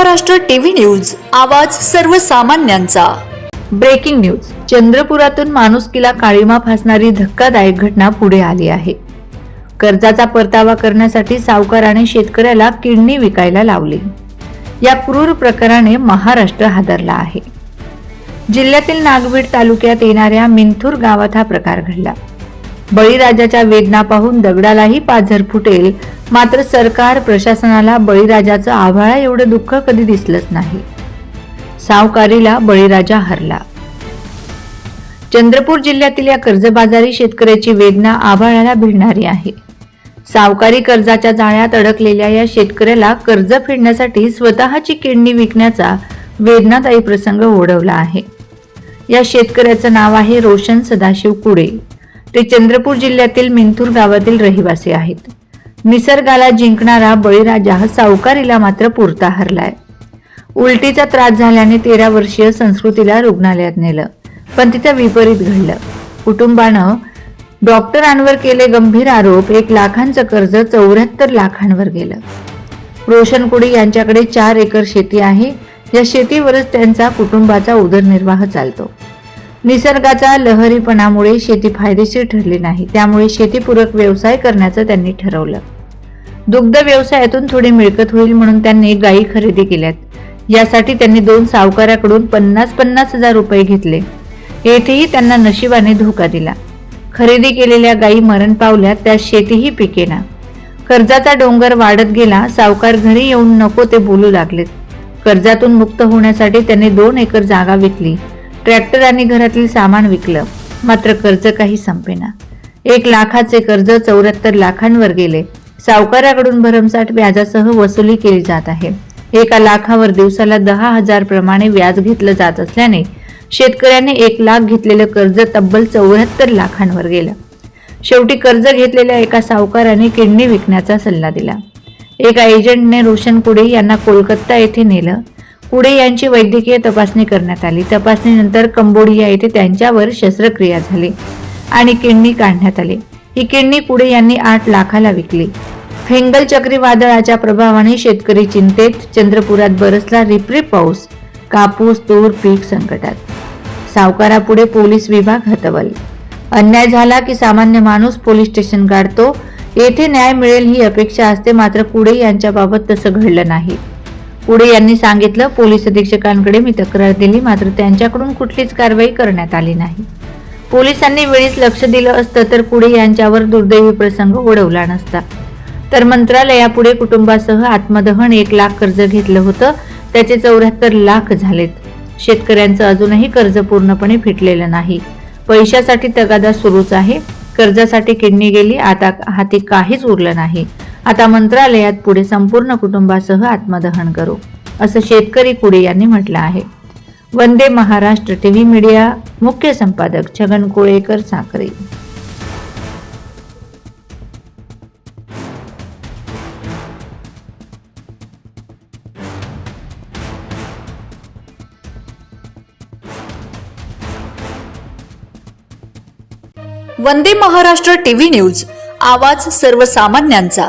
Maharashtra TV news आवाज सर्वसामान्यांचा. Breaking news चंद्रपुरातून माणुसकीला काळीमा फासणारी धक्कादायक घटना पुढे आली आहे. कर्जाचा परतावा करण्यासाठी सावकाराने शेतकऱ्याला किडनी विकायला लावली. या क्रूर प्रकाराने महाराष्ट्र हादरला आहे. जिल्ह्यातील नागवीड तालुक्यात येणाऱ्या मिंथूर गावात हा प्रकार घडला. बळीराजाच्या वेदना पाहून दगडालाही पाझर फुटेल मात्र सरकार प्रशासनाला बळीराजाचं आभाळा एवढं दुःख कधी दिसलंच नाही. सावकारीला बळीराजा हरला. चंद्रपूर जिल्ह्यातील या कर्जबाजारी शेतकऱ्याची वेदना आभाळाला भिडणारी आहे. सावकारी कर्जाच्या जाळ्यात अडकलेल्या या शेतकऱ्याला कर्ज फेडण्यासाठी स्वतःची किडनी विकण्याचा वेदनादायी प्रसंग ओढवला आहे. या शेतकऱ्याचं नाव आहे रोशन सदाशिव कुडे. ते चंद्रपूर जिल्ह्यातील मिंथूर गावातील रहिवासी आहेत. निसर्गाला जिंकणारा बळीराजा हा सावकारीला मात्र पुरता हरलाय. उलटीचा त्रास झाल्याने तेरा वर्षीय संस्कृतीला रुग्णालयात नेलं पण तिथं विपरीत घडलं. कुटुंबानं डॉक्टरांवर केले गंभीर आरोप एक लाखांचं कर्ज चौऱ्याहत्तर लाखांवर गेलं. रोशन कुडी यांच्याकडे चार एकर शेती आहे या शेतीवरच त्यांचा कुटुंबाचा उदरनिर्वाह चालतो. निसर्गाचा लहरीपणामुळे शेती फायदेशीर ठरली नाही. त्यामुळे शेतीपूरक व्यवसाय करण्याचं त्यांनी ठरवलं. दुग्ध व्यवसायातून थोडी मिळकत होईल म्हणून त्यांनी गायी खरेदी केल्यात. यासाठी त्यांनी दोन सावकाराकडून पन्नास पन्नास हजार रुपये घेतले. येथेही त्यांना नशिबाने धोका दिला. खरेदी केलेल्या गायी मरण पावल्या त्या शेतीही पिकेना. कर्जाचा डोंगर वाढत गेला सावकार घरी येऊन नको ते बोलू लागलेत. कर्जातून मुक्त होण्यासाठी त्यांनी दोन एकर जागा विकली. ट्रॅक्टर आणि घरातील सामान विकलं. मात्र कर्ज काही संपेना. एक लाखाचे कर्ज चौऱ्याहत्तर लाखांवर गेले. सावकाराकडून भरमसाठ व्याजासह वसुली केली जात आहे. एका लाखावर दिवसाला दहा हजार प्रमाणे व्याज घेतलं जात असल्याने शेतकऱ्याने एक लाख घेतलेलं कर्ज तब्बल चौऱ्याहत्तर लाखांवर गेलं. शेवटी कर्ज घेतलेल्या एका सावकाराने किडनी विकण्याचा सल्ला दिला. एका एजंटने रोशन कुडे यांना कोलकाता येथे नेलं. पुढे यांची वैद्यकीय तपासणी करण्यात आली. तपासणीनंतर कंबोडिया येथे त्यांच्यावर शस्त्रक्रिया झाली आणि किडनी काढण्यात आली. ही किडनी पुढे यांनी आठ लाखाला विकली. फेंगल चक्रीवादळाच्या प्रभावाने शेतकरी चिंतेत चंद्रपुरात बरसला रिपरिप पाऊस कापूस तूर पीक संकटात. सावकारापुढे पोलीस विभाग हतवल अन्याय झाला की सामान्य माणूस पोलीस स्टेशन गाडतो. येथे न्याय मिळेल ही अपेक्षा असते मात्र कुडे यांच्याबाबत तसं घडलं नाही. पुढे यांनी सांगितलं पोलीस अधीक्षकांकडे मी तक्रार दिली मात्र त्यांच्याकडून कुठलीच कारवाई करण्यात आली नाही. पोलिसांनी वेळीच लक्ष दिलं असतं तर कुडे यांच्यावर दुर्दैवी प्रसंग ओढवला नसता. तर मंत्रालयापुढे कुटुंबासह आत्मदहन एक लाख कर्ज घेतलं होतं त्याचे चौऱ्याहत्तर लाख झालेत. शेतकऱ्यांचं अजूनही कर्ज पूर्णपणे फिटलेलं नाही. पैशासाठी तगादा सुरूच आहे. कर्जासाठी किडनी गेली आता हाती काहीच उरलं नाही. आता मंत्रालयात पुढे संपूर्ण कुटुंबासह आत्मदहन करू असं शेतकरी कुडे यांनी म्हटलं आहे. वंदे महाराष्ट्र टीव्ही मीडिया मुख्य संपादक छगन कोळेकर साखरे वंदे महाराष्ट्र टीव्ही न्यूज आवाज सर्वसामान्यांचा.